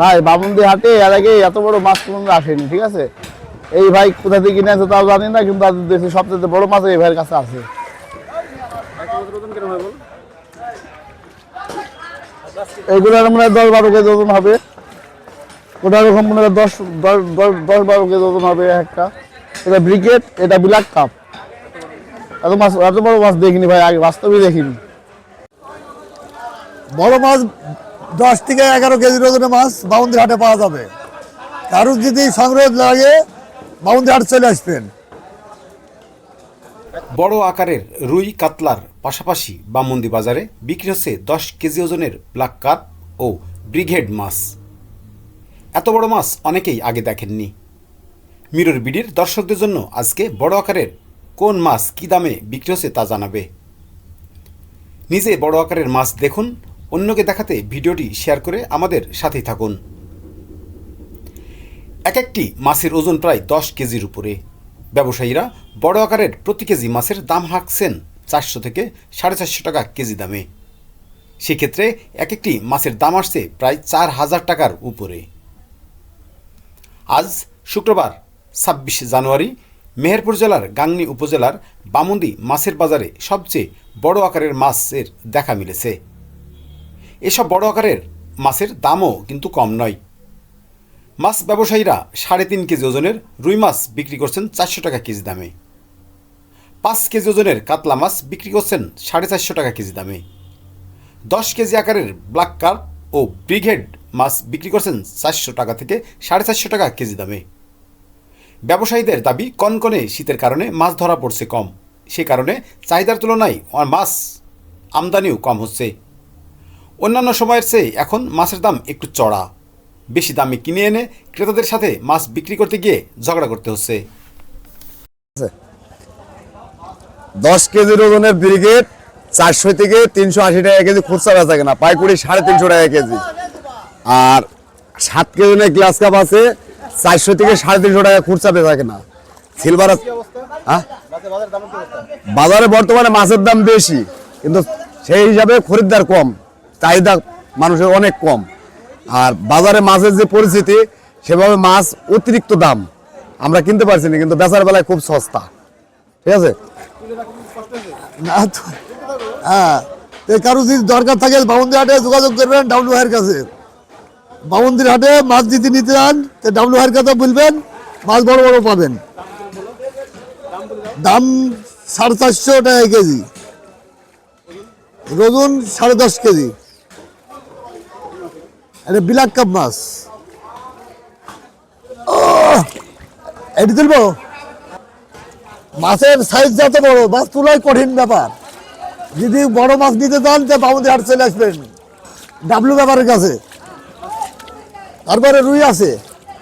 ভাই, বামুন্দি হাটে এর আগে এত বড় মাছ কোনো আসেনি, ঠিক আছে? এই ভাই কোথা থেকে কিনে আছে তাও জানি না, কিন্তু তাদের দেশে সবচেয়ে বড় মাছ এই ভাইয়ের কাছে আছে। এইগুলোর মনে হয় দশ বারো কেজি ওজন হবে। ওটা রকম মনে হয় দশ দশ বারো কেজি ওজন হবে একটা। এটা ব্রিকেট, এটা ব্ল্যাক কাপ। এত মাছ, এত বড় মাছ দেখিনি ভাই, আগে বাস্তবে দেখিনি। বড় মাছ দশ থেকে এগারো কেজির ওজনের মাছ বাউন্দি হাটে পাওয়া যাবে। কারোর যদি সংগ্রহ লাগে বাউন্দি হাট চলে আসবেন। বড় আকারের রুই, কাতলার পাশাপাশি বামন্দি বাজারে বিক্রি হচ্ছে দশ কেজি ওজনের ব্ল্যাক কাপ ও ব্রিগেড মাছ। এত বড় মাছ অনেকেই আগে দেখেননি। মিরর বিডির দর্শকদের জন্য আজকে বড় আকারের কোন মাছ কী দামে বিক্রি হচ্ছে তা জানাবে। নিজে বড় আকারের মাছ দেখুন অন্যকে দেখাতে ভিডিওটি শেয়ার করে আমাদের সাথেই থাকুন। এক একটি মাছের ওজন প্রায় দশ কেজির উপরে। ব্যবসায়ীরা বড় আকারের প্রতি কেজি মাছের দাম হাঁকছেন চারশো থেকে সাড়ে চারশো টাকা কেজি দামে। সেক্ষেত্রে এক একটি মাছের দাম আসছে প্রায় চার হাজার টাকার উপরে। আজ শুক্রবার, ছাব্বিশ জানুয়ারি, মেহেরপুর জেলার গাংনী উপজেলার বামুন্দি মাছের বাজারে সবচেয়ে বড় আকারের মাছের দেখা মিলেছে। এসব বড় আকারের মাছের দামও কিন্তু কম নয়। মাছ ব্যবসায়ীরা সাড়ে তিন কেজি ওজনের রুই মাছ বিক্রি করছেন চারশো টাকা কেজি দামে। পাঁচ কেজি ওজনের কাতলা মাছ বিক্রি করছেন সাড়ে চারশো টাকা কেজি দামে। দশ কেজি আকারের ব্ল্যাক কার্প ও ব্রিগেড মাছ বিক্রি করছেন চারশো টাকা থেকে সাড়ে চারশো টাকা কেজি দামে। ব্যবসায়ীদের দাবি, কনকনে শীতের কারণে মাছ ধরা পড়ছে কম। সে কারণে চাহিদার তুলনায় মাছ আমদানিও কম হচ্ছে। অন্যান্য সময়ের চেয়ে এখন মাছের দাম একটু চড়া। বেশি দামে কিনে এনে ক্রেতাদের সাথে মাছ বিক্রি করতে গিয়ে ঝগড়া করতে হচ্ছে। দশ কেজির ওজনের ব্রিগেড চারশো থেকে তিনশো আশি টাকা কেজি খুচরা বেচা কেনা, পাইকুড়ি সাড়ে তিনশো টাকা কেজি। আর সাত কেজি গ্লাস কাপ আছে, চারশো থেকে সাড়ে তিনশো টাকা খুচরা বেচা কেনা। সিলভার হ্যাঁ? বাজারে বর্তমানে মাছের দাম বেশি, কিন্তু সেই হিসাবে খরিদ্দার কম। চাহিদা মানুষের অনেক কম। আর বাজারে মাছের যে পরিস্থিতি, সেভাবে মাছ অতিরিক্ত দাম আমরা কিনতে পারছি না, কিন্তু বেচার বেলায় খুব সস্তা। ঠিক আছে? না তো হ্যাঁ। কারও যদি দরকার থাকে বাউন্দি হাটে যোগাযোগ করবেন ডাব্লু ভাইয়ের কাছে। বাউন্দির হাটে মাছ যদি নিতে চান তো ডাব্লু ভাইয়ের কাছে বলবেন, মাছ বড় বড় পাবেন। দাম সাড়ে চারশো টাকা কেজি। রোজন সাড়ে দশ কেজি। এটা বিলাক কাপ মাছ! এটি তুলবো। মাছের সাইজ যত বড়, মাছ তোলাই কঠিন ব্যাপার। যদি বড় মাছ নিতে চান, তো বামুদি হাট চলে আসবেন। ডাবলু ব্যাপারের কাছে। তারপরে রুই আছে।